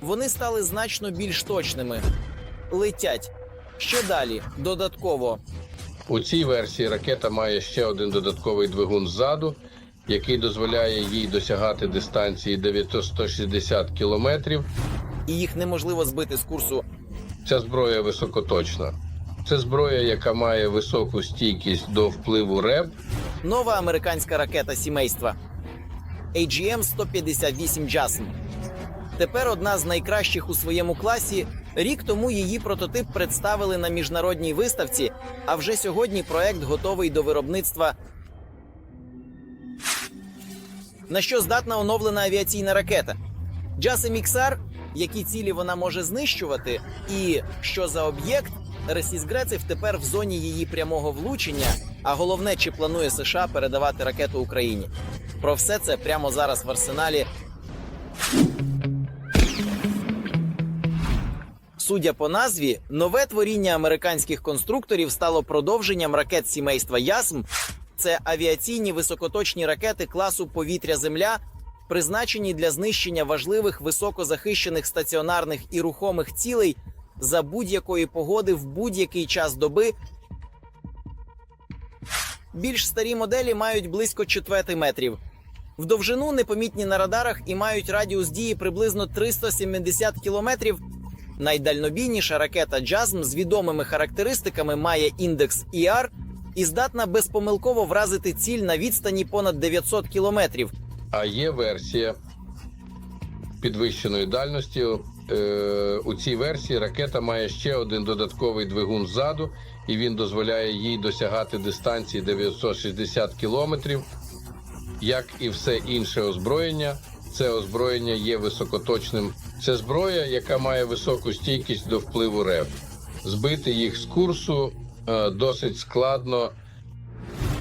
вони стали значно більш точними. Летять. Що далі? Додатково. У цій версії ракета має ще один додатковий двигун ззаду, який дозволяє їй досягати дистанції 960 кілометрів. І їх неможливо збити з курсу. Ця зброя високоточна. Це зброя, яка має високу стійкість до впливу РЕБ. Нова американська ракета сімейства AGM-158 JASM. Тепер одна з найкращих у своєму класі. Рік тому її прототип представили на міжнародній виставці, а вже сьогодні проект готовий до виробництва. На що здатна оновлена авіаційна ракета? JASM XR, які цілі вона може знищувати, і що за об'єкт, Ресіс Грецев тепер в зоні її прямого влучення. А головне, чи планує США передавати ракету Україні? Про все це прямо зараз в арсеналі. Судя по назві, нове творіння американських конструкторів стало продовженням ракет сімейства Ясм. Це авіаційні високоточні ракети класу повітря-земля, призначені для знищення важливих високозахищених стаціонарних і рухомих цілей за будь-якої погоди в будь-який час доби. Більш старі моделі мають близько 4 метрів. В довжину непомітні на радарах і мають радіус дії приблизно 370 кілометрів. Найдальнобійніша ракета JASM з відомими характеристиками має індекс ER і здатна безпомилково вразити ціль на відстані понад 900 кілометрів. А є версія підвищеної дальності. Е, У цій версії ракета має ще один додатковий двигун ззаду, і він дозволяє їй досягати дистанції 960 кілометрів. Як і все інше озброєння, це озброєння є високоточним. Це зброя, яка має високу стійкість до впливу РЕБ. Збити їх з курсу е, досить складно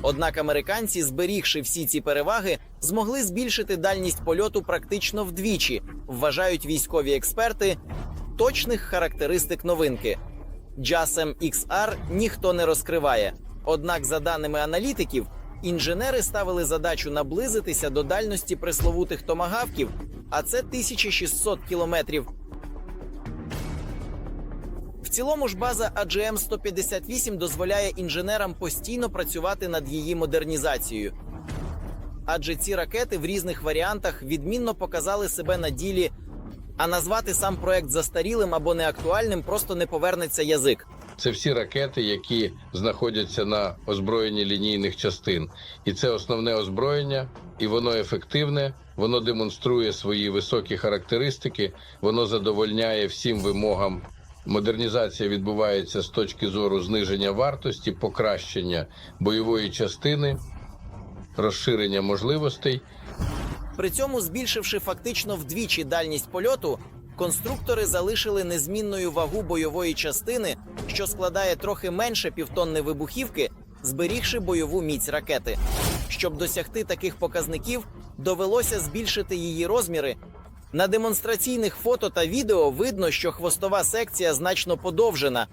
Однак американці, зберігши всі ці переваги, змогли збільшити дальність польоту практично вдвічі, вважають військові експерти точних характеристик новинки. JASM XR ніхто не розкриває. Однак, за даними аналітиків, інженери ставили задачу наблизитися до дальності пресловутих томагавків, а це 1600 кілометрів. В цілому ж база AGM 158 дозволяє інженерам постійно працювати над її модернізацією. Адже ці ракети в різних варіантах відмінно показали себе на ділі, а назвати сам проект застарілим або неактуальним просто не повернеться язик. Це всі ракети, які знаходяться на озброєнні лінійних частин, і це основне озброєння, і воно ефективне. Воно демонструє свої високі характеристики, воно задовольняє всім вимогам. Модернізація відбувається з точки зору зниження вартості, покращення бойової частини, розширення можливостей. При цьому, збільшивши фактично вдвічі дальність польоту, конструктори залишили незмінною вагу бойової частини, що складає трохи менше півтонни вибухівки, зберігши бойову міць ракети. Щоб досягти таких показників, довелося збільшити її розміри. На демонстраційних фото та відео видно, що хвостова секція значно подовжена.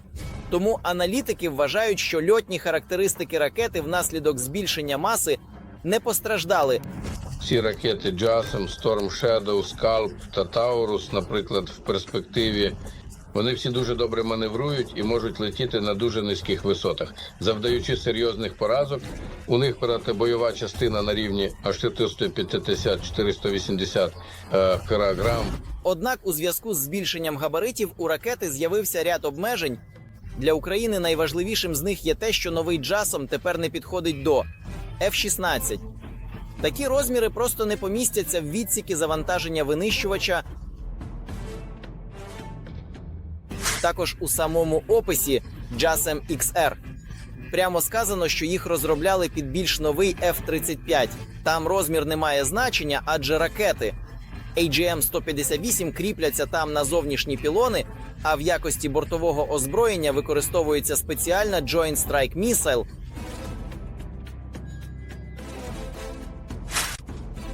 Тому аналітики вважають, що льотні характеристики ракети внаслідок збільшення маси не постраждали, Всі ракети JASM, Storm Shadow, Scalp та Taurus, наприклад, в перспективі, вони всі дуже добре маневрують і можуть летіти на дуже низьких висотах, завдаючи серйозних поразок. У них бойова частина на рівні аж 450-480 е, кілограм. Однак, у зв'язку з збільшенням габаритів у ракети з'явився ряд обмежень. Для України найважливішим з них є те, що новий джасом тепер не підходить до F-16. Такі розміри просто не помістяться в відсіки завантаження винищувача. Також у самому описі JASM XR прямо сказано, що їх розробляли під більш новий F-35. Там розмір не має значення, адже ракети AGM-158 кріпляться там на зовнішні пілони, а в якості бортового озброєння використовується спеціальна Joint Strike Missile.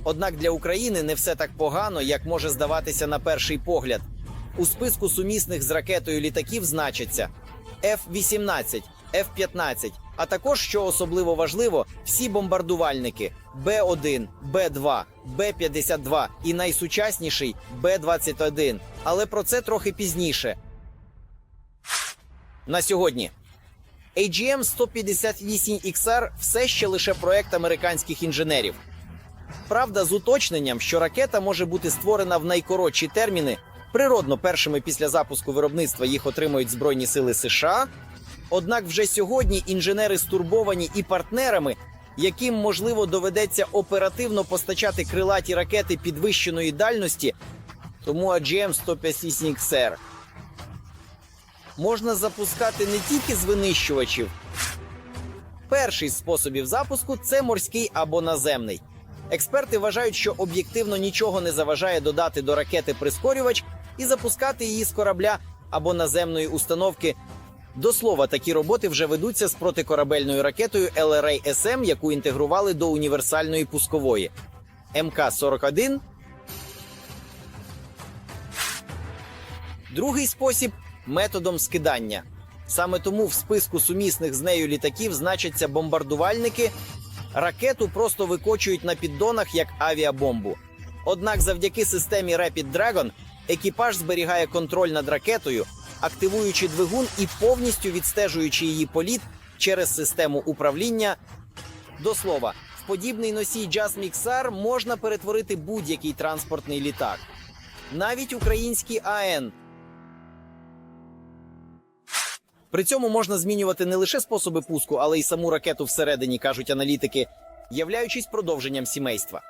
Однак для України не все так погано, як може здаватися на перший погляд. У списку сумісних з ракетою літаків значаться F-18, F-15, А також, що особливо важливо, всі бомбардувальники Б-1, Б-2, Б-52 і найсучасніший Б-21. Але про це трохи пізніше. На сьогодні AGM 158 XR все ще лише проект американських інженерів. Правда, з уточненням, що ракета може бути створена в найкоротші терміни. Природно, першими після запуску виробництва їх отримують Збройні сили США. Однак вже сьогодні інженери стурбовані і партнерами, яким можливо доведеться оперативно постачати крилаті ракети підвищеної дальності. Тому AGM 158 XR можна запускати не тільки з винищувачів. Перший з способів запуску це морський або наземний. Експерти вважають, що об'єктивно нічого не заважає додати до ракети прискорювач і запускати її з корабля або наземної установки. До слова, такі роботи вже ведуться з протикорабельною ракетою LRA SM, яку інтегрували до універсальної пускової МК-41. Другий спосіб методом скидання. Саме тому в списку сумісних з нею літаків значаться бомбардувальники. Ракету просто викочують на піддонах як авіабомбу. Однак, завдяки системі Rapid Dragon екіпаж зберігає контроль над ракетою, активуючи двигун і повністю відстежуючи її політ через систему управління. До слова, в подібний носій JASM XR можна перетворити будь-який транспортний літак, навіть український АН. При цьому можна змінювати не лише способи пуску, але й саму ракету всередині, кажуть аналітики, являючись продовженням сімейства.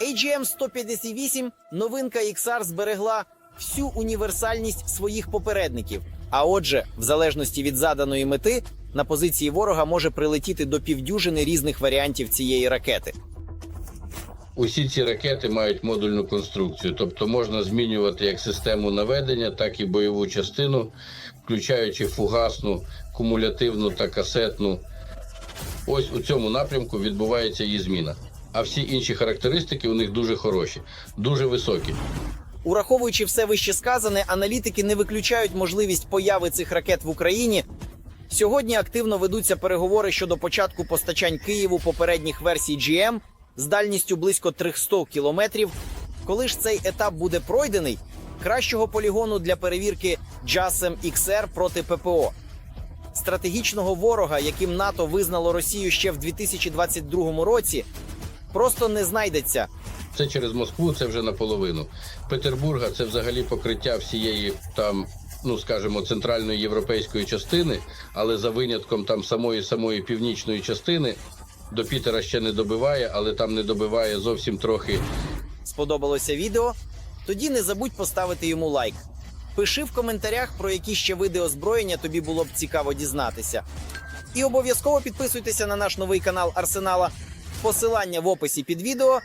AGM 158 новинка XR зберегла всю універсальність своїх попередників. А отже, в залежності від заданої мети, на позиції ворога може прилетіти до півдюжини різних варіантів цієї ракети. Усі ці ракети мають модульну конструкцію, тобто можна змінювати як систему наведення, так і бойову частину, включаючи фугасну, кумулятивну та касетну. Ось у цьому напрямку відбувається її зміна. А всі інші характеристики у них дуже хороші, дуже високі. Ураховуючи все вище сказане, аналітики не виключають можливість появи цих ракет в Україні. Сьогодні активно ведуться переговори щодо початку постачань Києву попередніх версій GM з дальністю близько 300 кілометрів. Коли ж цей етап буде пройдений, кращого полігону для перевірки JASM XR проти ППО. Стратегічного ворога, яким НАТО визнало Росію ще в 2022 році, просто не знайдеться. Це через Москву, це вже наполовину. Петербурга це взагалі покриття всієї там, ну скажімо, центральної європейської частини, але за винятком там самої самої північної частини до Пітера ще не добиває, але там не добиває зовсім трохи. Сподобалося відео? Тоді не забудь поставити йому лайк. Пиши в коментарях, про які ще види озброєння тобі було б цікаво дізнатися. І обов'язково підписуйтеся на наш новий канал Арсенала. Посилання в описі під відео.